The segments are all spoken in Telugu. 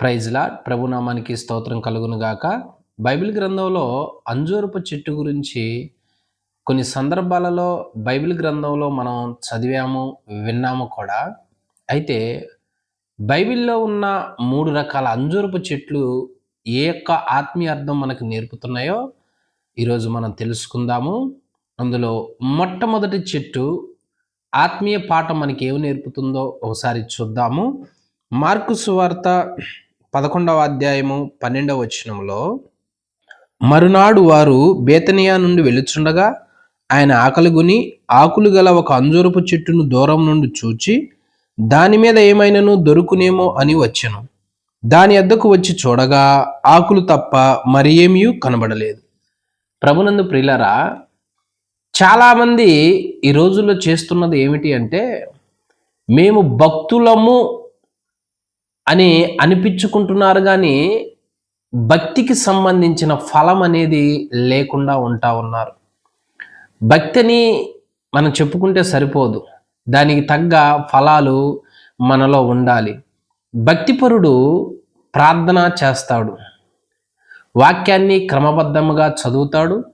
ప్రైజ్లా ప్రభునామానికి స్తోత్రం కలుగును గాక. బైబిల్ గ్రంథంలో అంజూరపు చెట్టు గురించి కొన్ని సందర్భాలలో బైబిల్ గ్రంథంలో మనం చదివాము విన్నాము కూడా. అయితే బైబిల్లో ఉన్న మూడు రకాల అంజూరపు చెట్లు ఏ యొక్క ఆత్మీయ అర్థం మనకు నేర్పుతున్నాయో ఈరోజు మనం తెలుసుకుందాము. అందులో మొట్టమొదటి చెట్టు ఆత్మీయ పాఠం మనకి ఏమి నేర్పుతుందో ఒకసారి చూద్దాము. మార్కు సువార్త పదకొండవ అధ్యాయము పన్నెండవ వచనంలో మరునాడు వారు బేతనియా నుండి వెలుచుండగా ఆయన ఆకలిగొని ఆకులు గల ఒక అంజూరపు చెట్టును దూరం నుండి చూచి దాని మీద ఏమైనాను దొరుకునేమో అని వచ్చెను. దాని అద్దకు వచ్చి చూడగా ఆకులు తప్ప మరి ఏమీ కనబడలేదు. ప్రభునందు ప్రియులరా చాలామంది ఈ రోజుల్లో చేస్తున్నది ఏమిటి అంటే మేము భక్తులము అని అనిపించుకుంటున్నారు కానీ భక్తికి సంబంధించిన ఫలం అనేది లేకుండా ఉంటా ఉన్నారు. భక్తిని మనం చెప్పుకుంటే సరిపోదు. దానికి తగ్గ ఫలాలు మనలో ఉండాలి. భక్తిపరుడు ప్రార్థన చేస్తాడు. వాక్యాన్ని క్రమబద్ధముగా చదువుతాడు.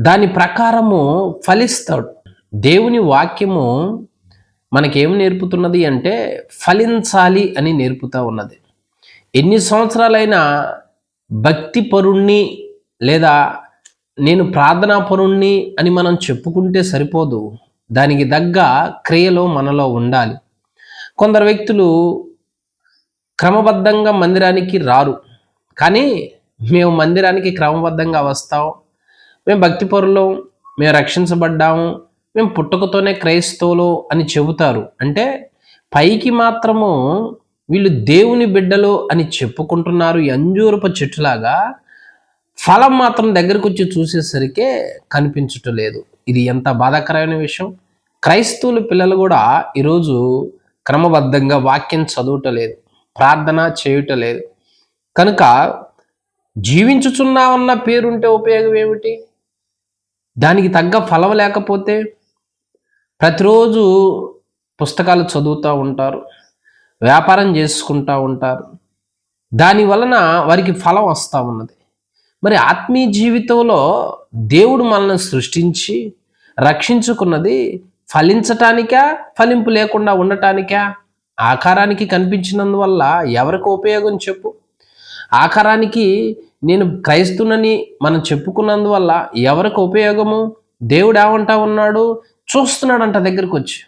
దాని ప్రకారము ఫలిస్తాడు. దేవుని వాక్యము మనకేం నేర్పుతున్నది అంటే ఫలించాలి అని నేర్పుతా ఉన్నది. ఎన్ని సంవత్సరాలైనా భక్తి పరుణ్ణి లేదా నేను ప్రార్థనా పరుణ్ణి అని మనం చెప్పుకుంటే సరిపోదు. దానికి తగ్గ క్రియలో మనలో ఉండాలి. కొందరు వ్యక్తులు క్రమబద్ధంగా మందిరానికి రారు. కానీ మేము మందిరానికి క్రమబద్ధంగా వస్తాం. మేము భక్తి పరులం మేము రక్షించబడ్డాము. మేము పుట్టుకతోనే క్రైస్తవులు అని చెబుతారు. అంటే పైకి మాత్రము వీళ్ళు దేవుని బిడ్డలు అని చెప్పుకుంటున్నారు ఈ అంజూరపు చెట్టులాగా ఫలం మాత్రం దగ్గరకు వచ్చి చూసేసరికి కనిపించటం లేదు. ఇది ఎంత బాధాకరమైన విషయం. క్రైస్తవులు పిల్లలు కూడా ఈరోజు క్రమబద్ధంగా వాక్యం చదవటలేదు ప్రార్థన చేయటలేదు కనుక జీవించుచున్నామన్న పేరుంటే ఉపయోగం ఏమిటి? దానికి తగ్గ ఫలం లేకపోతే ప్రతిరోజు పుస్తకాలు చదువుతూ ఉంటారు వ్యాపారం చేసుకుంటూ ఉంటారు. దాని వలన వారికి ఫలం వస్తూ ఉన్నది. మరి ఆత్మీయ జీవితంలో దేవుడు మనల్ని సృష్టించి రక్షించుకున్నది ఫలించటానికా ఫలింపు లేకుండా ఉండటానికా? ఆకారానికి కనిపించినందువల్ల ఎవరికి ఉపయోగం చెప్పు? ఆకారానికి నేను క్రైస్తునని మనం చెప్పుకున్నందువల్ల ఎవరికి ఉపయోగము? దేవుడు ఏమంటా ఉన్నాడు? చూస్తున్నాడంట దగ్గరకు వచ్చి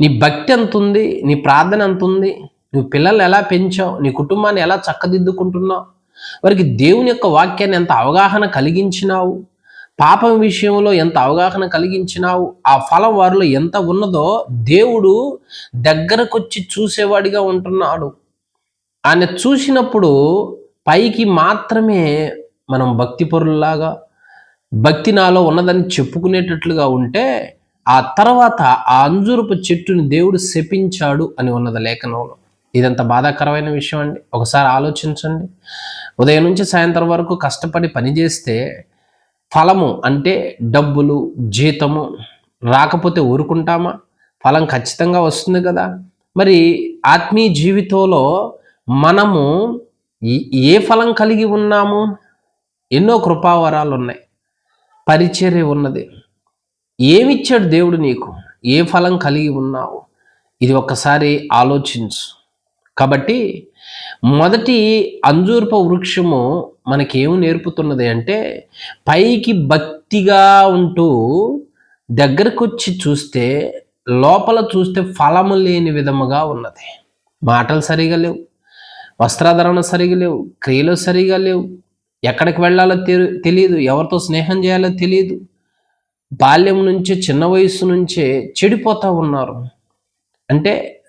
నీ భక్తి ఎంత ఉంది నీ ప్రార్థన ఎంత ఉంది నువ్వు పిల్లల్ని ఎలా పెంచావు? నీ కుటుంబాన్ని ఎలా చక్కదిద్దుకుంటున్నావు? వారికి దేవుని యొక్క వాక్యాన్ని ఎంత అవగాహన కలిగించినావు? పాపం విషయంలో ఎంత అవగాహన కలిగించినావు? ఆ ఫలం వారిలో ఎంత ఉన్నదో దేవుడు దగ్గరకు వచ్చి చూసేవాడిగా ఉంటున్నాడు. ఆయన చూసినప్పుడు పైకి మాత్రమే మనం భక్తి పరుల్లాగా భక్తి నాలో ఉన్నదని చెప్పుకునేటట్లుగా ఉంటే ఆ తర్వాత ఆ అంజూరపు చెట్టుని దేవుడు శపించాడు అని ఉన్నది లేఖనంలో. ఇదంత బాధాకరమైన విషయం అండి. ఒకసారి ఆలోచించండి. ఉదయం నుంచి సాయంత్రం వరకు కష్టపడి పనిచేస్తే ఫలము అంటే డబ్బులు జీతము రాకపోతే ఊరుకుంటామా? ఫలం ఖచ్చితంగా వస్తుంది కదా? మరి ఆత్మీయ జీవితంలో మనము ఏ ఫలం కలిగి ఉన్నాము? ఎన్నో కృపావరాలు ఉన్నాయి. పరిచర్య ఉన్నది. ఏమిచ్చాడు దేవుడు నీకు? ఏ ఫలం కలిగి ఉన్నావు? ఇది ఒక్కసారి ఆలోచించు. కాబట్టి మొదటి అంజూర్ప వృక్షము మనకేమి నేర్పుతున్నది అంటే పైకి భక్తిగా ఉంటూ దగ్గరకు వచ్చి చూస్తే లోపల చూస్తే ఫలము లేని విధముగా ఉన్నది. మాటలు సరిగా లేవు. వస్త్రాధరణ సరిగా లేవు. క్రియలు సరిగా లేవు. ఎక్కడికి వెళ్ళాలో తెలియదు ఎవరితో స్నేహం చేయాలో తెలియదు బాల్యం నుంచి చిన్న వయసు నుంచే చెడిపోతూ ఉన్నారు. అంటే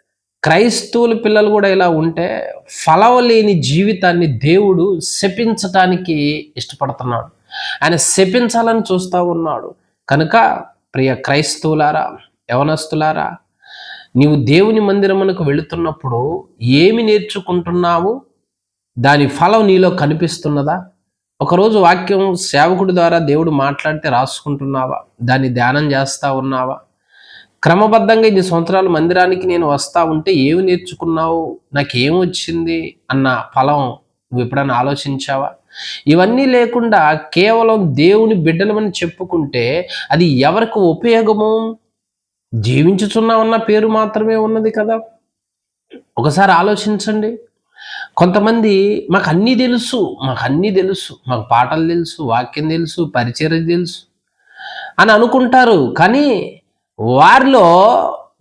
క్రైస్తవుల పిల్లలు కూడా ఇలా ఉంటే ఫలవలేని జీవితాన్ని దేవుడు శపించటానికి ఇష్టపడుతున్నాడు. ఆయన శపించాలని చూస్తూ ఉన్నాడు. కనుక ప్రియ క్రైస్తవులారా యవనస్తులారా నీవు దేవుని మందిరమునకు వెళుతున్నప్పుడు ఏమి నేర్చుకుంటున్నావు? దాని ఫలం నీలో కనిపిస్తున్నదా? ఒకరోజు వాక్యం సేవకుడి ద్వారా దేవుడు మాట్లాడితే రాసుకుంటున్నావా? దాన్ని ధ్యానం చేస్తా ఉన్నావా? క్రమబద్ధంగా ఇన్ని సంవత్సరాలు మందిరానికి నేను వస్తా ఉంటే ఏమి నేర్చుకున్నావు? నాకేం వచ్చింది? అన్న ఫలం నువ్వు ఎప్పుడైనా ఆలోచించావా? ఇవన్నీ లేకుండా కేవలం దేవుని బిడ్డలమని చెప్పుకుంటే అది ఎవరికి ఉపయోగము? జీవించుచున్నామన్న పేరు మాత్రమే ఉన్నది కదా? ఒకసారి ఆలోచించండి. కొంతమంది మాకు అన్నీ తెలుసు మాకు అన్నీ తెలుసు మాకు పాటలు తెలుసు వాక్యం తెలుసు పరిచయం తెలుసు అని అనుకుంటారు. కానీ వారిలో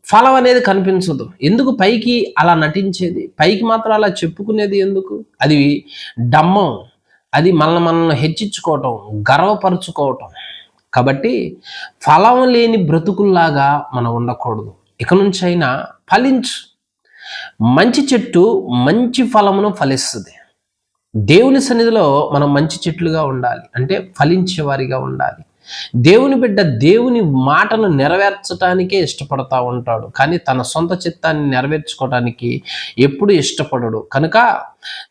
ఫలం అనేది కనిపించదు. ఎందుకు పైకి అలా నటించేది? పైకి మాత్రం అలా చెప్పుకునేది ఎందుకు? అది డమ్మం. అది మనల్ని మనల్ని హెచ్చించుకోవటం గర్వపరుచుకోవటం. కాబట్టి ఫలం లేని బ్రతుకుల్లాగా మనం ఉండకూడదు. ఇక నుంచైనా ఫలించు. మంచి చెట్టు మంచి ఫలమును ఫలిస్తుంది. దేవుని సన్నిధిలో మనం మంచి చెట్లుగా ఉండాలి. అంటే ఫలించేవారిగా ఉండాలి. దేవుని బిడ్డ దేవుని మాటను నెరవేర్చడానికే ఇష్టపడతా ఉంటాడు. కానీ తన సొంత చిత్తాన్ని నెరవేర్చుకోవడానికి ఎప్పుడు ఇష్టపడడు. కనుక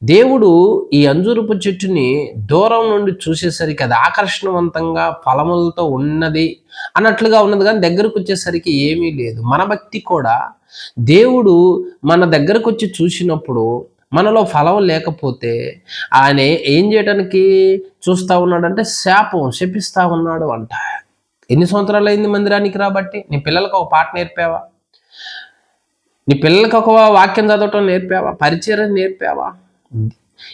దేవుడు ఈ అంజూరపు చెట్టుని దూరం నుండి చూసేసరికి అది ఆకర్షణవంతంగా ఫలములతో ఉన్నది అన్నట్లుగా ఉన్నది. కానీ దగ్గరకు వచ్చేసరికి ఏమీ లేదు. మన భక్తి కూడా దేవుడు మన దగ్గరకు వచ్చి చూసినప్పుడు మనలో ఫలం లేకపోతే ఆయన ఏం చేయడానికి చూస్తా ఉన్నాడంటే శాపం శపిస్తా ఉన్నాడు అంట. ఎన్ని సంవత్సరాలు అయింది మందిరానికి రాబట్టి నీ పిల్లలకు ఒక పాట నేర్పావా? నీ పిల్లలకు ఒక వాక్యం చదవటం నేర్పావా? పరిచయం నేర్పావా?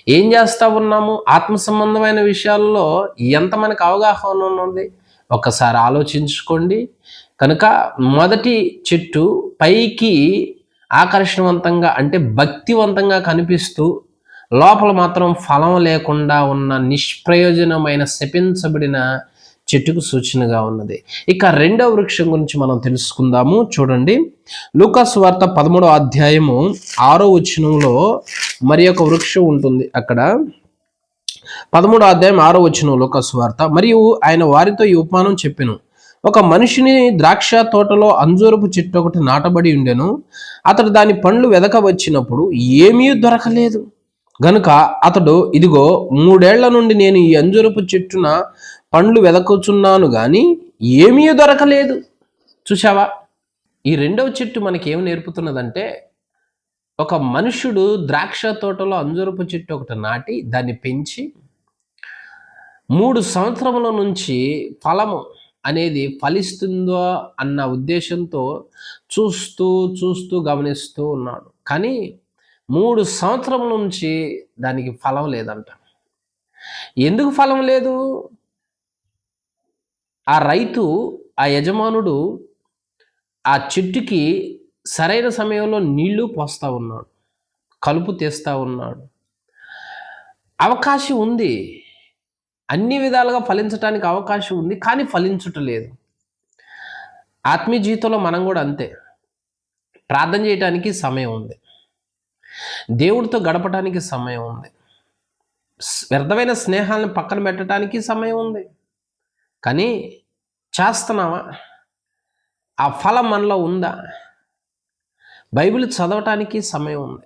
ఏం చేస్తూ ఉన్నాము? ఆత్మ సంబంధమైన విషయాల్లో ఎంత మనకు అవగాహన ఉన్నది? ఒకసారి ఆలోచించుకోండి. కనుక మొదటి చెట్టు పైకి ఆకర్షణవంతంగా అంటే భక్తివంతంగా కనిపిస్తూ లోపల మాత్రం ఫలం లేకుండా ఉన్న నిష్ప్రయోజనమైన శపించబడిన చెట్టుకు సూచనగా ఉన్నది. ఇక రెండవ వృక్షం గురించి మనం తెలుసుకుందాము. చూడండి. లూకాస్ వార్త పదమూడవ అధ్యాయము ఆరో వచనంలో మరి ఒక వృక్షం ఉంటుంది అక్కడ. పదమూడో అధ్యాయం ఆరో వచనం లూకాస్ వార్త. మరియు ఆయన వారితో ఈ ఉపమానం చెప్పాను. ఒక మనిషిని ద్రాక్ష తోటలో అంజూరపు చెట్టు ఒకటి నాటబడి ఉండెను. అతడు దాని పండ్లు వెదక వచ్చినప్పుడు ఏమీ దొరకలేదు. గనుక అతడు ఇదిగో మూడేళ్ళ నుండి నేను ఈ అంజూరపు చెట్టున పండ్లు వెదకుచున్నాను గాని ఏమీ దొరకలేదు. చూసావా ఈ రెండవ చెట్టు మనకి ఏం నేర్పుతున్నదంటే ఒక మనుషుడు ద్రాక్ష తోటలో అంజూరపు చెట్టు ఒకటి నాటి దాన్ని పెంచి మూడు సంవత్సరముల నుంచి ఫలము అనేది ఫలిస్తుందో అన్న ఉద్దేశంతో చూస్తూ చూస్తూ గమనిస్తూ ఉన్నాడు. కానీ మూడు సంవత్సరం నుంచి దానికి ఫలం లేదంట. ఎందుకు ఫలం లేదు? ఆ రైతు ఆ యజమానుడు ఆ చెట్టుకి సరైన సమయంలో నీళ్ళు పోస్తూ ఉన్నాడు. కలుపు తీస్తా ఉన్నాడు. అవకాశం ఉంది. అన్ని విధాలుగా ఫలించడానికి అవకాశం ఉంది కానీ ఫలించుటలేదు. ఆత్మీయ జీవితంలో మనం కూడా అంతే. ప్రార్థన చేయడానికి సమయం ఉంది. దేవుడితో గడపడానికి సమయం ఉంది. వ్యర్థమైన స్నేహాలను పక్కన పెట్టడానికి సమయం ఉంది. కానీ చేస్తున్నావా? ఆ ఫలం మనలో ఉందా? బైబిల్ చదవటానికి సమయం ఉంది.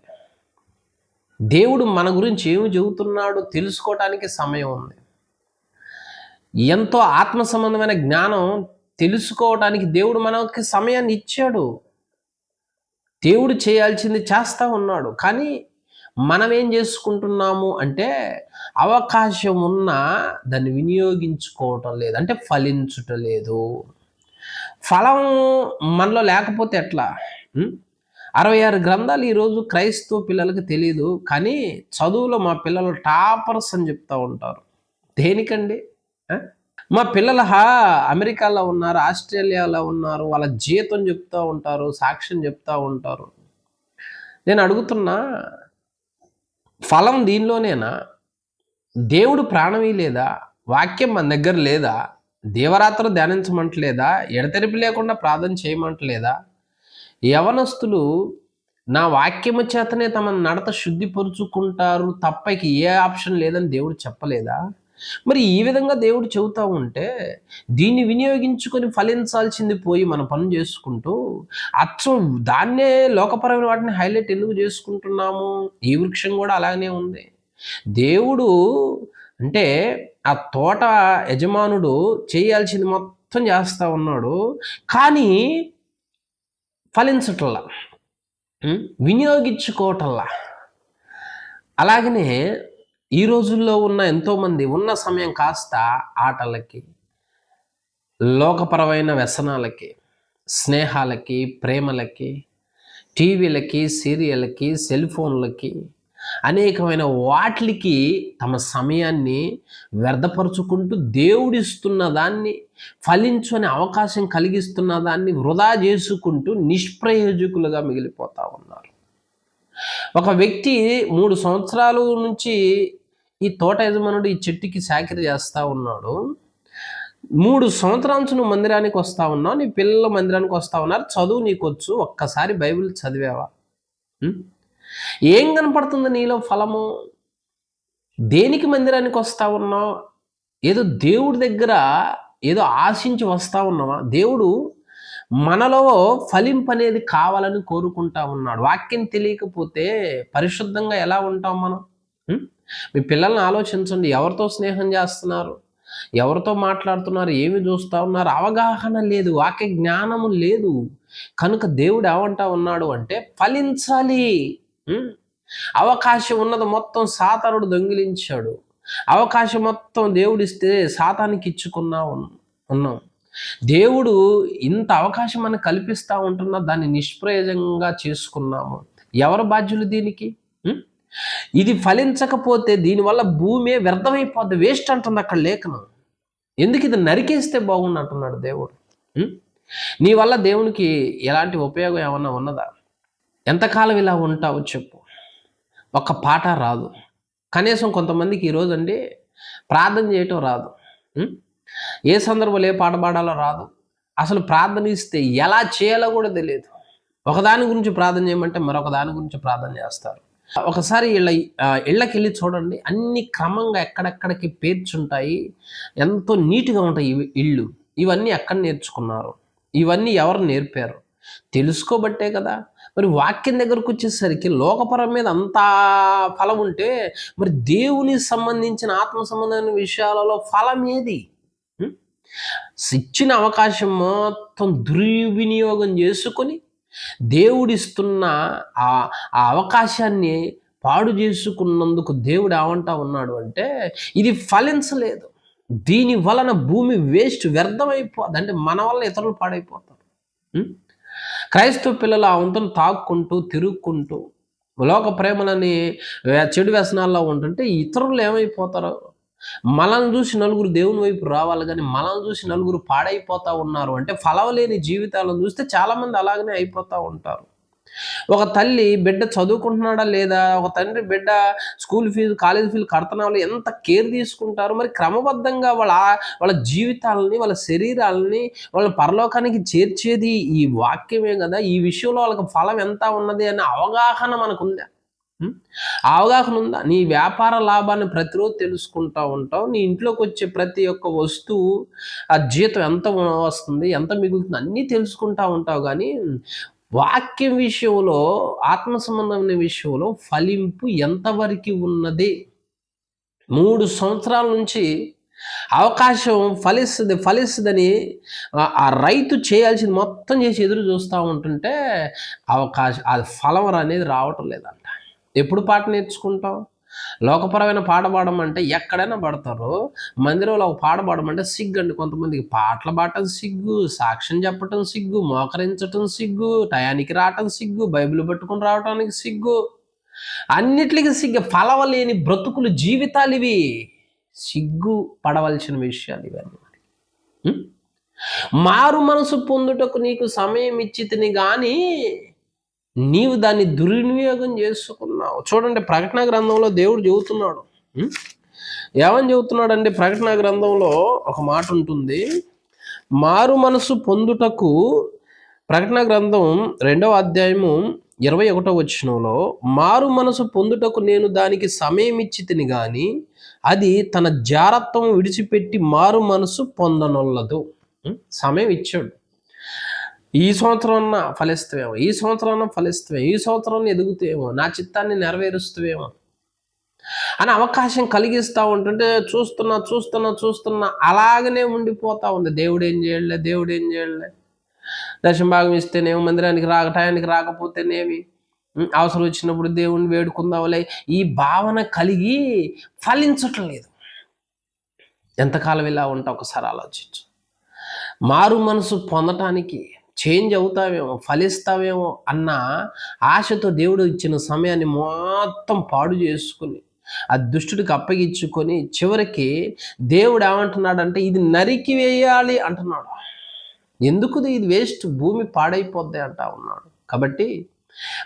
దేవుడు మన గురించి ఏమి చెబుతున్నాడో తెలుసుకోవటానికి సమయం ఉంది. ఎంతో ఆత్మ సంబంధమైన జ్ఞానం తెలుసుకోవడానికి దేవుడు మనకి సమయాన్ని ఇచ్చాడు. దేవుడు చేయాల్సింది చేస్తూ ఉన్నాడు. కానీ మనం ఏం చేసుకుంటున్నాము అంటే అవకాశం ఉన్నా దాన్ని వినియోగించుకోవటం లేదు. అంటే ఫలించుట లేదు. ఫలం మనలో లేకపోతే ఎట్లా? అరవై ఆరు గ్రంథాలు ఈరోజు క్రైస్తవ పిల్లలకు తెలియదు కానీ చదువులో మా పిల్లలు టాపర్స్ అని చెప్తూ ఉంటారు. దేనికండి? మా పిల్లలు హా అమెరికాలో ఉన్నారు ఆస్ట్రేలియాలో ఉన్నారు వాళ్ళ జీతం చెప్తూ ఉంటారు సాక్ష్యం చెప్తూ ఉంటారు. నేను అడుగుతున్నా ఫలం దీనిలోనేనా? దేవుడు ప్రాణమీ లేదా? వాక్యం మన దగ్గర లేదా? దేవరాత్రులు ధ్యానించమంటలేదా? ఎడతెరిపి లేకుండా ప్రార్థన చేయమంటలేదా? యవనస్తులు నా వాక్యము చేతనే తమ నడత శుద్ధిపరుచుకుంటారు తప్పకి ఏ ఆప్షన్ లేదని దేవుడు చెప్పలేదా? మరి ఈ విధంగా దేవుడు చెబుతా ఉంటే దీన్ని వినియోగించుకొని ఫలించాల్సింది పోయి మన పనులు చేసుకుంటూ అచ్చం దాన్నే లోకపరమైన వాటిని హైలైట్ ఎందుకు చేసుకుంటున్నాము? ఈ వృక్షం కూడా అలాగనే ఉంది. దేవుడు అంటే ఆ తోట యజమానుడు చేయాల్సింది మొత్తం చేస్తూ ఉన్నాడు. కానీ ఫలించటల్లా వినియోగించుకోవటంలా. అలాగనే ఈ రోజుల్లో ఉన్న ఎంతోమంది ఉన్న సమయం కాస్త ఆటలకి లోకపరమైన వ్యసనాలకి స్నేహాలకి ప్రేమలకి టీవీలకి సీరియళ్ళకి సెల్ ఫోన్లకి అనేకమైన వాటికి తమ సమయాన్ని వ్యర్థపరుచుకుంటూ దేవుడిస్తున్న దాన్ని ఫలించని అవకాశం కలిగిస్తున్న దాన్ని వృధా చేసుకుంటూ నిష్ప్రయోజకులుగా మిగిలిపోతా ఉన్నారు. ఒక వ్యక్తి మూడు సంవత్సరాల నుంచి ఈ తోట యజమానుడు ఈ చెట్టుకి సాకిరి చేస్తా ఉన్నాడు. మూడు సంవత్సరాల నువ్వు మందిరానికి వస్తా ఉన్నావు నీ పిల్లలు మందిరానికి వస్తా ఉన్నారు చదువు నీకు వచ్చు ఒక్కసారి బైబిల్ చదివావా? ఏం కనపడుతుంది నీలో ఫలము? దేనికి మందిరానికి వస్తా ఉన్నావు? ఏదో దేవుడి దగ్గర ఏదో ఆశించి వస్తా ఉన్నావా? దేవుడు మనలో ఫలింపు అనేది కావాలని కోరుకుంటా ఉన్నాడు. వాక్యం తెలియకపోతే పరిశుద్ధంగా ఎలా ఉంటాం మనం? మీ పిల్లల్ని ఆలోచించండి. ఎవరితో స్నేహం చేస్తున్నారు? ఎవరితో మాట్లాడుతున్నారు? ఏమి చూస్తా ఉన్నారు? అవగాహన లేదు. వాక్య జ్ఞానము లేదు. కనుక దేవుడు ఏమంటా ఉన్నాడు అంటే ఫలించాలి. అవకాశం ఉన్నది మొత్తం సాతానుడు దొంగిలించాడు. అవకాశం మొత్తం దేవుడిస్తే సాతానికి ఇచ్చుకున్నా ఉన్నాం. దేవుడు ఇంత అవకాశం మనకు కల్పిస్తా ఉంటున్నా దాన్ని నిష్ప్రయోజంగా చేసుకున్నాము. ఎవరు బాధ్యులు దీనికి? ఇది ఫలించకపోతే దీనివల్ల భూమే వ్యర్థమైపోద్ది. వేస్ట్ అంటుంది అక్కడ లేఖనం. ఎందుకు ఇది నరికేస్తే బాగుండు అంటున్నాడు దేవుడు నీ వల్ల దేవునికి ఎలాంటి ఉపయోగం ఏమన్నా ఉన్నదా? ఎంతకాలం ఇలా ఉంటావు చెప్పు. ఒక పాట రాదు. కనీసం కొంతమందికి ఈరోజు అండి ప్రార్థన చేయటం రాదు. ఏ సందర్భంలో ఏ పాట పాడాలో రాదు. అసలు ప్రార్థన ఇస్తే ఎలా చేయాలో కూడా తెలియదు. ఒకదాని గురించి ప్రార్థన చేయమంటే మరొక దాని గురించి ప్రార్థన చేస్తారు. ఒకసారి ఇళ్ళ ఇళ్ళకి వెళ్ళి చూడండి. అన్ని క్రమంగా ఎక్కడెక్కడికి పేర్చుంటాయి. ఎంతో నీట్గా ఉంటాయి ఇవి ఇళ్ళు. ఇవన్నీ ఎక్కడ నేర్చుకున్నారు? ఇవన్నీ ఎవరు నేర్పారు? తెలుసుకోబట్టే కదా. మరి వాక్యం దగ్గరకు వచ్చేసరికి లోకపరం మీద అంత ఫలం ఉంటే మరి దేవుని సంబంధించిన ఆత్మ సంబంధమైన విషయాలలో ఫలం ఏది? ఇచ్చిన అవకాశం మొత్తం దుర్వినియోగం చేసుకొని దేవుడిస్తున్న ఆ ఆ అవకాశాన్ని పాడు చేసుకున్నందుకు దేవుడు ఏమంటా ఉన్నాడు అంటే ఇది ఫలించలేదు. దీని వలన భూమి వేస్ట్ వ్యర్థమైపోద్ది అంటే మన వల్ల ఇతరులు పాడైపోతారు. క్రైస్తవ పిల్లలు ఆ వంతును తాక్కుంటూ తిరుక్కుంటూ లోక ప్రేమలని చెడు వ్యసనాల్లో ఉంటుంటే ఇతరులు ఏమైపోతారు? మనల్ని చూసి నలుగురు దేవుని వైపు రావాలి కానీ మనల్ని చూసి నలుగురు పాడైపోతా ఉన్నారు అంటే ఫలవలేని జీవితాలను చూస్తే చాలామంది అలాగనే అయిపోతూ ఉంటారు. ఒక తల్లి బిడ్డ చదువుకుంటున్నాడా లేదా? ఒక తండ్రి బిడ్డ స్కూల్ ఫీజు కాలేజ్ ఫీజు కడుతున్నాడు ఎంత కేర్ తీసుకుంటారు? మరి క్రమబద్ధంగా వాళ్ళ వాళ్ళ జీవితాలని వాళ్ళ శరీరాలని వాళ్ళ పరలోకానికి చేర్చేది ఈ వాక్యమే కదా? ఈ విషయంలో వాళ్ళకి ఫలం ఎంత ఉన్నది అనే అవగాహన మనకుందా? అవగాహన ఉందా? నీ వ్యాపార లాభాన్ని ప్రతిరోజు తెలుసుకుంటా ఉంటావు. నీ ఇంట్లోకి వచ్చే ప్రతి ఒక్క వస్తువు ఆ జీతం ఎంత వస్తుంది ఎంత మిగులుతుంది అన్నీ తెలుసుకుంటా ఉంటావు. కానీ వాక్యం విషయంలో ఆత్మ సంబంధమైన విషయంలో ఫలింపు ఎంతవరకు ఉన్నది? మూడు సంవత్సరాల నుంచి అవకాశం ఫలిస్తుంది ఫలిస్తుందని ఆ- ఆ రైతు చేయాల్సింది మొత్తం చేసి ఎదురు చూస్తూ ఉంటుంటే అవకాశం అది ఫలం అనేది రావటం లేదంట ఎప్పుడు పాట నేర్చుకుంటాం లోకపరమైన పాట పాడమంటే ఎక్కడైనా పడతారు. మందిరంలో ఒక పాట పాడమంటే సిగ్గు అండి కొంతమందికి పాటలు పాడటం సిగ్గు సాక్ష్యం చెప్పటం సిగ్గు మోకరించటం సిగ్గు టయానికి రావటం సిగ్గు బైబిల్ పట్టుకుని రావటానికి సిగ్గు. అన్నిటికీ సిగ్గు. ఫలవలేని బ్రతుకులు జీవితాలు ఇవి. సిగ్గు పడవలసిన విషయాలు ఇవన్నీ. మారు మనసు పొందుటకు నీకు సమయం ఇచ్చితిని కానీ నీవు దాన్ని దుర్వినియోగం చేసుకున్నావు. చూడండి ప్రకటన గ్రంథంలో దేవుడు చెబుతున్నాడు. ఏమని చెబుతున్నాడు అంటే ప్రకటన గ్రంథంలో ఒక మాట ఉంటుంది. మారు మనసు పొందుటకు ప్రకటన గ్రంథం రెండవ అధ్యాయము ఇరవై ఒకటో వచనంలో మారు మనసు పొందుటకు నేను దానికి సమయం ఇచ్చి తిని కానీ అది తన జారత్వం విడిచిపెట్టి మారు మనసు పొందనొల్లదు. సమయం ఇచ్చాడు. ఈ సంవత్సరం అన్నా ఫలిస్తవేమో ఈ సంవత్సరం అన్నా ఫలిస్తావేమో ఈ సంవత్సరం ఎదుగుతేమో నా చిత్తాన్ని నెరవేరుస్తవేమో అని అవకాశం కలిగిస్తూ ఉంటుంటే చూస్తున్నా చూస్తున్నా చూస్తున్నా అలాగనే ఉండిపోతా ఉంది. దేవుడు ఏం చేయలే దేవుడు ఏం చేయలే. దశభాగం భాగం ఇస్తేనేమో మందిరానికి రాక టయానికి రాకపోతేనేమి అవసరం వచ్చినప్పుడు దేవుణ్ణి వేడుకుందాంలే. ఈ భావన కలిగి ఫలించటం లేదు. ఎంతకాలం ఇలా ఉంటా ఒకసారి ఆలోచించు. మారు మనసు పొందటానికి చేంజ్ అవుతావేమో ఫలిస్తావేమో అన్న ఆశతో దేవుడు ఇచ్చిన సమయాన్ని మొత్తం పాడు చేసుకుని ఆ దుష్టుడికి అప్పగించుకొని చివరికి దేవుడు ఏమంటున్నాడంటే ఇది నరికి వేయాలి అంటున్నాడు. ఎందుకు ఇది? వేస్ట్ భూమి పాడైపోద్ది అంటా ఉన్నాడు. కాబట్టి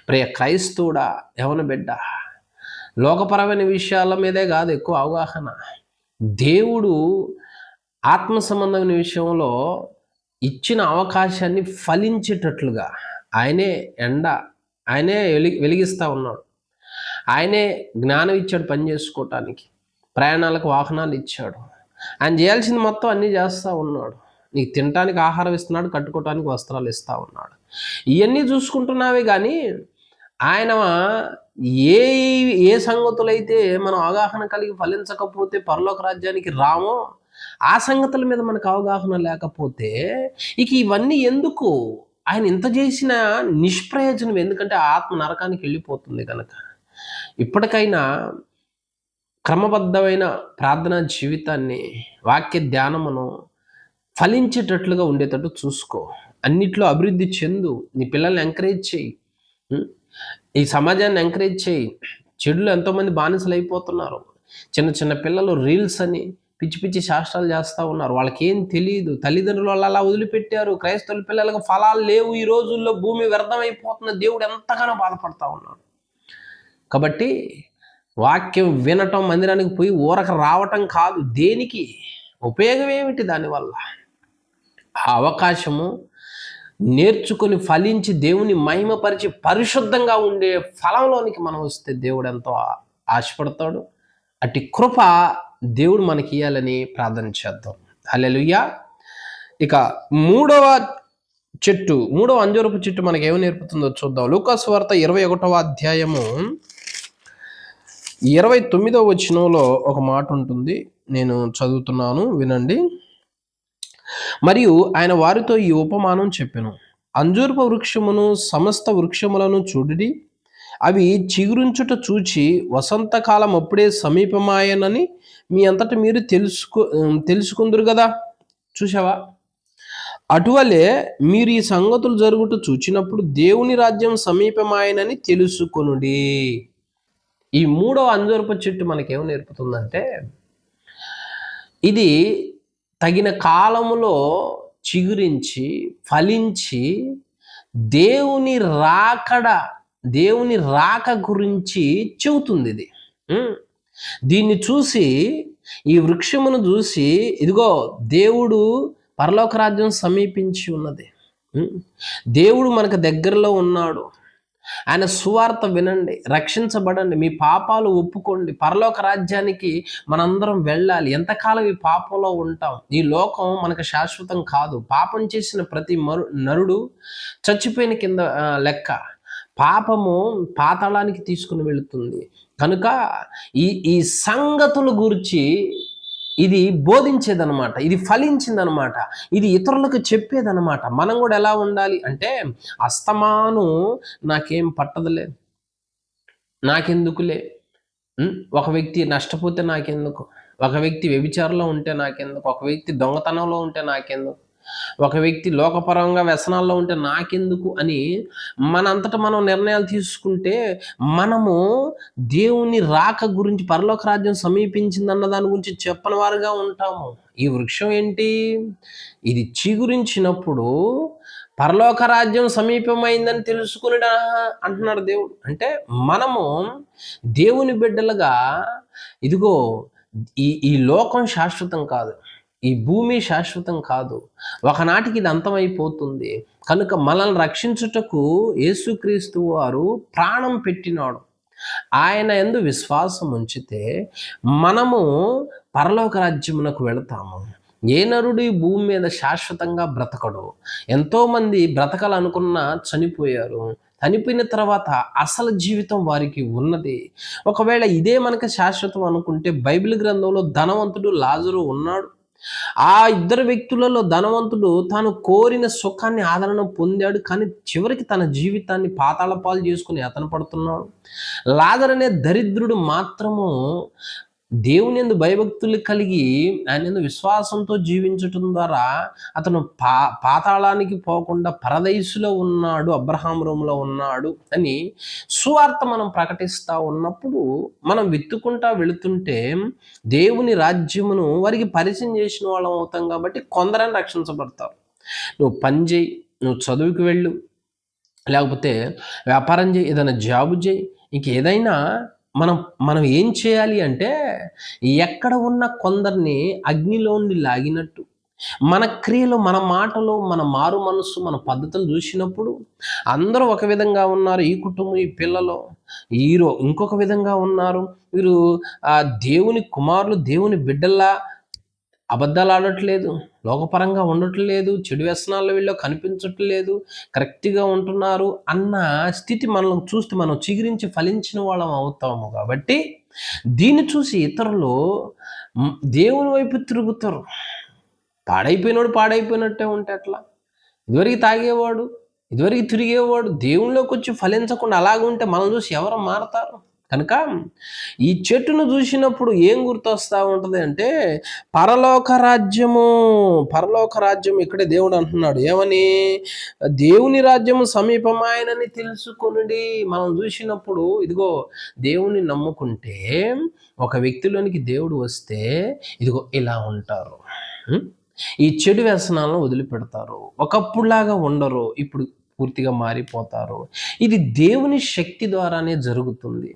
ప్రియ క్రైస్తవుడా యవన బిడ్డ లోకపరమైన విషయాల మీదే కాదు ఎక్కువ అవగాహన. దేవుడు ఆత్మ సంబంధమైన విషయంలో ఇచ్చిన అవకాశాన్ని ఫలించేటట్లుగా ఆయనే ఎండ ఆయనే వెలి వెలిగిస్తూ ఉన్నాడు. ఆయనే జ్ఞానం ఇచ్చాడు పని చేసుకోవటానికి ప్రయాణాలకు వాహనాలు ఇచ్చాడు. ఆయన చేయాల్సింది మొత్తం అన్నీ చేస్తూ ఉన్నాడు. నీకు తినటానికి ఆహారం ఇస్తున్నాడు కట్టుకోవటానికి వస్త్రాలు ఇస్తూ ఉన్నాడు. ఇవన్నీ చూసుకుంటున్నావే కానీ ఆయన ఏ ఏ సంగతులైతే మనం అవగాహన కలిగి ఫలించకపోతే పరలోక రాజ్యానికి రామో ఆ సంగతుల మీద మనకు అవగాహన లేకపోతే ఇక ఇవన్నీ ఎందుకు? ఆయన ఇంత చేసిన నిష్ప్రయోజనం ఎందుకంటే ఆత్మ నరకానికి వెళ్ళిపోతుంది కనుక ఇప్పటికైనా క్రమబద్ధమైన ప్రార్థనా జీవితాన్ని వాక్య ధ్యానమును ఫలించేటట్లుగా ఉండేటట్టు చూసుకో. అన్నిట్లో అభివృద్ధి చెందు. నీ పిల్లల్ని ఎంకరేజ్ చేయి. ఈ సమాజాన్ని ఎంకరేజ్ చేయి. చెడులు ఎంతోమంది బానిసలు అయిపోతున్నారు చిన్న చిన్న పిల్లలు రీల్స్ అని పిచ్చి పిచ్చి శాస్త్రాలు చేస్తూ ఉన్నారు. వాళ్ళకి ఏం తెలియదు తల్లిదండ్రులు వాళ్ళు అలా వదిలిపెట్టారు. క్రైస్తవుల పిల్లలకు ఫలాలు లేవు ఈ రోజుల్లో. భూమి వ్యర్థమైపోతున్న దేవుడు ఎంతగానో బాధపడతా ఉన్నాడు. కాబట్టి వాక్యం వినటం మందిరానికి పోయి ఊరక రావటం కాదు. దేనికి? ఉపయోగం ఏమిటి దానివల్ల? ఆ అవకాశము నేర్చుకుని ఫలించి దేవుని మహిమపరిచి పరిశుద్ధంగా ఉండే ఫలంలోనికి మనం వస్తే దేవుడు ఎంతో ఆశపడతాడు. అట్టి కృప దేవుడు మనకి ఇవ్వాలని ప్రార్థన చేద్దాం. అల్లెలుయ్యా ఇక మూడవ చెట్టు మూడవ అంజూరపు చెట్టు మనకి ఏమి నేర్పుతుందో చూద్దాం. లూకాస్ వార్త ఇరవై ఒకటవ అధ్యాయము ఇరవై తొమ్మిదవ వచనంలో ఒక మాట ఉంటుంది. నేను చదువుతున్నాను వినండి. మరియు ఆయన వారితో ఈ ఉపమానం చెప్పాను. అంజూరపు వృక్షమును సమస్త వృక్షములను చూడిడి అవి చిగురుంచుట చూచి వసంతకాలం అప్పుడే సమీపమాయనని మీ అంతట మీరు తెలుసుకో తెలుసుకుందరు కదా చూసావా అటువలే మీరు ఈ సంగతులు జరుగుట చూచినప్పుడు దేవుని రాజ్యం సమీపమాయనని తెలుసుకొనుడి. ఈ మూడవ అంజూరపు చెట్టు మనకేం నేర్పుతుందంటే ఇది తగిన కాలములో చిగురించి ఫలించి దేవుని రాకడ దేవుని రాక గురించి చెబుతుంది ఇది. దీన్ని చూసి ఈ వృక్షమును చూసి ఇదిగో దేవుడు పరలోక రాజ్యం సమీపించి ఉన్నది. దేవుడు మనకు దగ్గరలో ఉన్నాడు. ఆయన సువార్త వినండి రక్షించబడండి మీ పాపాలు ఒప్పుకోండి. పరలోక రాజ్యానికి మనందరం వెళ్ళాలి. ఎంతకాలం ఈ పాపంలో ఉంటాం? ఈ లోకం మనకు శాశ్వతం కాదు. పాపం చేసిన ప్రతి మరు నరుడు చచ్చిపోయిన కింద లెక్క. పాపము పాతాళానికి తీసుకుని వెళుతుంది. కనుక ఈ ఈ సంగతుల గురించి ఇది బోధించేదనమాట ఇది ఫలించిందనమాట ఇది ఇతరులకు చెప్పేదనమాట మనం కూడా ఎలా ఉండాలి అంటే అస్తమాను నాకేం పట్టదులే. నాకెందుకులే. ఒక వ్యక్తి నష్టపోతే నాకెందుకు? ఒక వ్యక్తి వ్యభిచారంలో ఉంటే నాకెందుకు? ఒక వ్యక్తి దొంగతనంలో ఉంటే నాకెందుకు? ఒక వ్యక్తి లోకపరంగా వ్యసనాల్లో ఉంటే నాకెందుకు అని మనంతటా మనం నిర్ణయాలు తీసుకుంటే మనము దేవుని రాక గురించి పరలోక రాజ్యం సమీపించిందన్న దాని గురించి చెప్పని వారుగా ఉంటాము. ఈ వృక్షం ఏంటి? ఇది చిగురించినప్పుడు పరలోక రాజ్యం సమీపమైందని తెలుసుకుని అంటున్నాడు దేవుడు. అంటే మనము దేవుని బిడ్డలుగా ఇదిగో ఈ ఈ లోకం శాశ్వతం కాదు. ఈ భూమి శాశ్వతం కాదు. ఒకనాటికి ఇది అంతమైపోతుంది. కనుక మనల్ని రక్షించుటకు యేసుక్రీస్తు వారు ప్రాణం పెట్టినాడు. ఆయన ఎందు విశ్వాసం ఉంచితే మనము పరలోక రాజ్యమునకు వెళతాము. ఏ నరుడు ఈ భూమి మీద శాశ్వతంగా బ్రతకడు. ఎంతోమంది బ్రతకాలనుకున్నా చనిపోయారు. చనిపోయిన తర్వాత అసలు జీవితం వారికి ఉన్నది. ఒకవేళ ఇదే మనకి శాశ్వతం అనుకుంటే బైబిల్ గ్రంథంలో ధనవంతుడు లాజరు ఉన్నాడు. ఆ ఇద్దరు వ్యక్తులలో ధనవంతుడు తాను కోరిన సుఖాన్ని ఆదరణ పొందాడు కానీ చివరికి తన జీవితాన్ని పాతాళపాలు చేసుకుని అతను పడుతున్నాడు. లాజర్ అనే దరిద్రుడు మాత్రము దేవుని ఎందు భయభక్తులు కలిగి ఆయన ఎందు విశ్వాసంతో జీవించటం ద్వారా అతను పా పాతాళానికి పోకుండా పరదైసులో ఉన్నాడు అబ్రహాం రూమ్లో ఉన్నాడు అని సువార్త మనం ప్రకటిస్తూ ఉన్నప్పుడు మనం వెతుకుంటా వెళుతుంటే దేవుని రాజ్యమును వారికి పరిచయం చేసిన వాళ్ళం అవుతాం కాబట్టి కొందరని రక్షించబడతారు. నువ్వు పని చేయి నువ్వు చదువుకి వెళ్ళు లేకపోతే వ్యాపారం చేయి ఏదైనా జాబు చేయి ఇంకేదైనా మనం మనం ఏం చేయాలి అంటే ఎక్కడ ఉన్న కొందరిని అగ్నిలోని లాగినట్టు. మన క్రియలు మన మాటలు మన మారు మనసు మన పద్ధతులు చూసినప్పుడు అందరూ ఒక విధంగా ఉన్నారు. ఈ కుటుంబం ఈ పిల్లలు ఈరో ఇంకొక విధంగా ఉన్నారు. వీరు ఆ దేవుని కుమారులు దేవుని బిడ్డల్లా అబద్ధాలు ఆడట్లేదు లోకపరంగా ఉండట్లేదు చెడు వ్యసనాల్లో వీళ్ళు కనిపించట్లేదు కరెక్ట్గా ఉంటున్నారు అన్న స్థితి మనం చూస్తే మనం చిగురించి ఫలించిన వాళ్ళం అవుతాము కాబట్టి దీన్ని చూసి ఇతరులు దేవుని వైపు తిరుగుతారు. పాడైపోయినోడు పాడైపోయినట్టే ఉంటే అట్లా ఇదివరకు తాగేవాడు ఇదివరకు తిరిగేవాడు దేవునిలోకి వచ్చి ఫలించకుండా అలాగుంటే మనం చూసి ఎవరు మారతారు? కనుక ఈ చెట్టును చూసినప్పుడు ఏం గుర్తొస్తా ఉంటుంది అంటే పరలోక రాజ్యము పరలోక రాజ్యం ఇక్కడే దేవుడు అంటున్నాడు. ఏమని? దేవుని రాజ్యము సమీపమాయనని తెలుసుకొనుడి. మనం చూసినప్పుడు ఇదిగో దేవుని నమ్ముకుంటే ఒక వ్యక్తిలోనికి దేవుడు వస్తే ఇదిగో ఇలా ఉంటారు. ఈ చెడు వ్యసనాలను వదిలిపెడతారు. ఒకప్పుడులాగా ఉండరు. ఇప్పుడు పూర్తిగా మారిపోతారు. ఇది దేవుని శక్తి ద్వారానే జరుగుతుంది.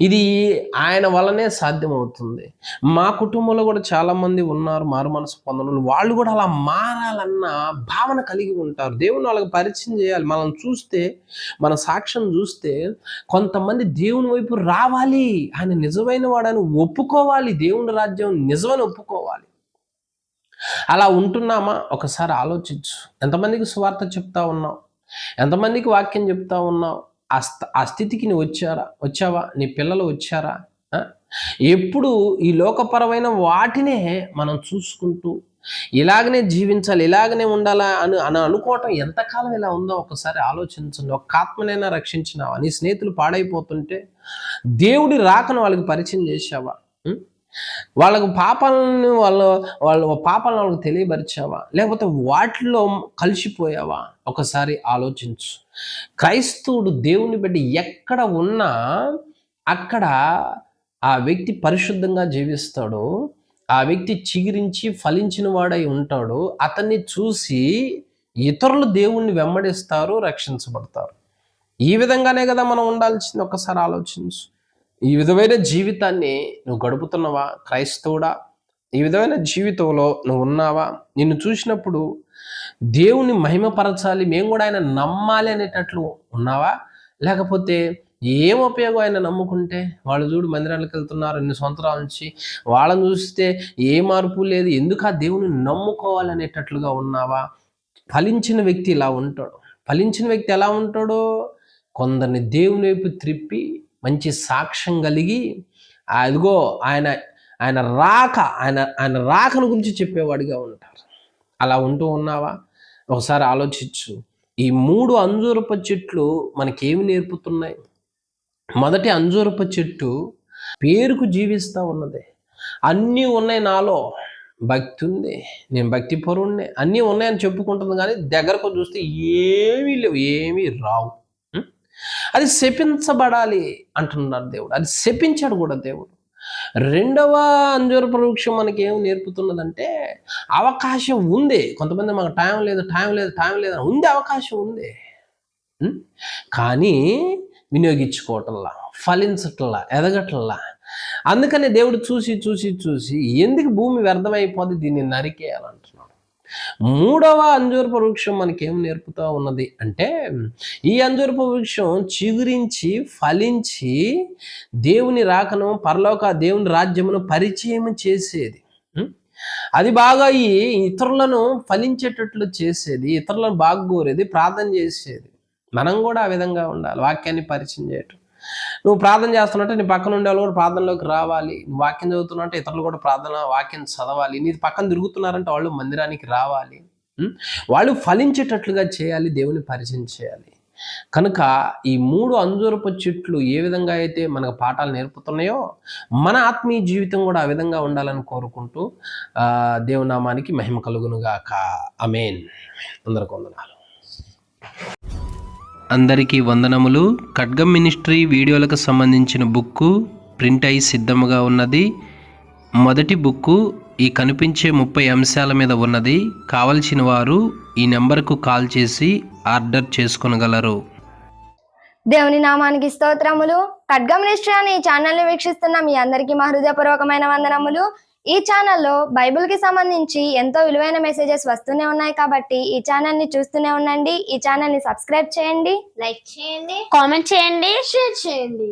ఇది ఆయన వల్లనే సాధ్యమవుతుంది. మా కుటుంబంలో కూడా చాలామంది ఉన్నారు మారు మనసు పొందనులు వాళ్ళు కూడా అలా మారాలన్న భావన కలిగి ఉంటారు. దేవుని వాళ్ళకి పరిచయం చేయాలి. మనం చూస్తే మన సాక్ష్యం చూస్తే కొంతమంది దేవుని వైపు రావాలి. ఆయన నిజమైన వాడని ఒప్పుకోవాలి. దేవుని రాజ్యం నిజమని ఒప్పుకోవాలి. అలా ఉంటున్నామా? ఒకసారి ఆలోచించు. ఎంతమందికి సువార్త చెప్తా ఉన్నావు? ఎంతమందికి వాక్యం చెప్తా ఉన్నావు? ఆ స్థ- ఆ స్థితికి నువ్వు వచ్చారా వచ్చావా? నీ పిల్లలు వచ్చారా? ఎప్పుడు ఈ లోకపరమైన వాటినే మనం చూసుకుంటూ ఇలాగనే జీవించాలి ఇలాగనే ఉండాలా అని అని అనుకోవటం ఎంతకాలం ఇలా ఉందో ఒకసారి ఆలోచించండి. ఒక ఆత్మనైనా రక్షించినావా? నీ స్నేహితులు పాడైపోతుంటే దేవుడి రాకను వాళ్ళకి పరిచయం చేశావా? వాళ్ళకు పాపాలను వాళ్ళ వాళ్ళ పాపాలను వాళ్ళకి తెలియపరిచావా? లేకపోతే వాటిలో కలిసిపోయావా? ఒకసారి ఆలోచించు. క్రైస్తవుడు దేవుని బట్టి ఎక్కడ ఉన్నా అక్కడ ఆ వ్యక్తి పరిశుద్ధంగా జీవిస్తాడు. ఆ వ్యక్తి చిగిరించి ఫలించిన వాడై ఉంటాడు. అతన్ని చూసి ఇతరులు దేవుణ్ణి వెంబడిస్తారు రక్షించబడతారు. ఈ విధంగానే కదా మనం ఉండాల్సింది. ఒకసారి ఆలోచించు. ఈ విధమైన జీవితాన్ని నువ్వు గడుపుతున్నావా? క్రైస్తవుడా? ఈ విధమైన జీవితంలో నువ్వు ఉన్నావా? నిన్ను చూసినప్పుడు దేవుని మహిమపరచాలి మేము కూడా ఆయన నమ్మాలి అనేటట్లు ఉన్నావా? లేకపోతే ఏం ఉపయోగం ఆయన నమ్ముకుంటే? వాళ్ళు చూడు మందిరాలకు వెళ్తున్నారు ఎన్ని సంవత్సరాల నుంచి వాళ్ళని చూస్తే ఏ మార్పు లేదు ఎందుకు ఆ దేవుని నమ్ముకోవాలనేటట్లుగా ఉన్నావా? ఫలించిన వ్యక్తి ఇలా ఉంటాడు. ఫలించిన వ్యక్తి ఎలా ఉంటాడో? కొందరిని దేవుని వైపు త్రిప్పి మంచి సాక్ష్యం కలిగి అదిగో ఆయన ఆయన రాక ఆయన ఆయన రాకను గురించి చెప్పేవాడిగా ఉంటారు. అలా ఉంటూ ఉన్నావా? ఒకసారి ఆలోచించు. ఈ మూడు అంజూరపు చెట్లు మనకేమి నేర్పుతున్నాయి? మొదటి అంజూరపు చెట్టు పేరుకు జీవిస్తూ ఉన్నది. అన్నీ ఉన్నాయి నాలో. భక్తి ఉంది. నేను భక్తి పరుణ్ణి అన్నీ ఉన్నాయని చెప్పుకుంటుంది కానీ దగ్గరకు చూస్తే ఏమీ లేవు ఏమీ రావు. అది శపించబడాలి అంటున్నాడు దేవుడు. అది శపించాడు కూడా దేవుడు. రెండవ అంజూరపు వృక్షం మనకి ఏం నేర్పుతున్నదంటే అవకాశం ఉంది. కొంతమంది మాకు టైం లేదు టైం లేదు టైం లేదు ఉంది అవకాశం ఉంది. కానీ వినియోగించుకోవటంలా ఫలించట్లా ఎదగట్లా. అందుకని దేవుడు చూసి చూసి చూసి ఎందుకు భూమి వ్యర్థమైపోద్ది? దీన్ని నరికేయాలంటున్నాడు. మూడవ అంజూరపు వృక్షం మనకేం నేర్పుతూ ఉన్నది అంటే ఈ అంజూరపు వృక్షం చిగురించి ఫలించి దేవుని రాకను పరలోక దేవుని రాజ్యమును పరిచయం చేసేది. అది బాగా ఈ ఇతరులను ఫలించేటట్లు చేసేది ఇతరులను బాగోరేది ప్రార్థన చేసేది. మనం కూడా ఆ విధంగా ఉండాలి వాక్యాన్ని పరిచయం చేయటం. నువ్వు ప్రార్థన చేస్తున్నట్టే నీ పక్కన ఉండే వాళ్ళు కూడా ప్రార్థనలోకి రావాలి. నువ్వు వాక్యం చదువుతున్నట్టే ఇతరులు కూడా ప్రార్థన వాక్యం చదవాలి. నీ పక్కన తిరుగుతున్నారంటే వాళ్ళు మందిరానికి రావాలి. వాళ్ళు ఫలించేటట్లుగా చేయాలి దేవుని పరిచయం చేయాలి. కనుక ఈ మూడు అంజూరపు చెట్లు ఏ విధంగా అయితే మనకు పాఠాలు నేర్పుతున్నాయో మన ఆత్మీయ జీవితం కూడా ఆ విధంగా ఉండాలని కోరుకుంటూ దేవునామానికి మహిమ కలుగునుగాక. అమేన్ అందరికి వందనాలు. అందరికీ వందనములు. ఖడ్గం మినిస్ట్రీ వీడియోలకు సంబంధించిన బుక్కు ప్రింట్ అయి సిద్ధముగా ఉన్నది. మొదటి బుక్కు ఈ కనిపించే ముప్పై అంశాల మీద ఉన్నది. కావలసిన వారు ఈ నెంబర్కు కాల్ చేసి ఆర్డర్ చేసుకొనగలరు. దేవుని నామానికి స్తోత్రములు. ఖడ్గం మినిస్ట్రీ అనే ఈ ఛానల్ని వీక్షిస్తున్న మీ అందరికీ మా హృదయపూర్వకమైన వందనములు. ఈ ఛానల్లో బైబిల్కి సంబంధించి ఎంతో విలువైన మెసేజెస్ వస్తూనే ఉన్నాయి కాబట్టి ఈ ఛానల్ని చూస్తూనే ఉండండి. ఈ ఛానల్ని సబ్స్క్రైబ్ చేయండి. లైక్ చేయండి కామెంట్ చేయండి షేర్ చేయండి.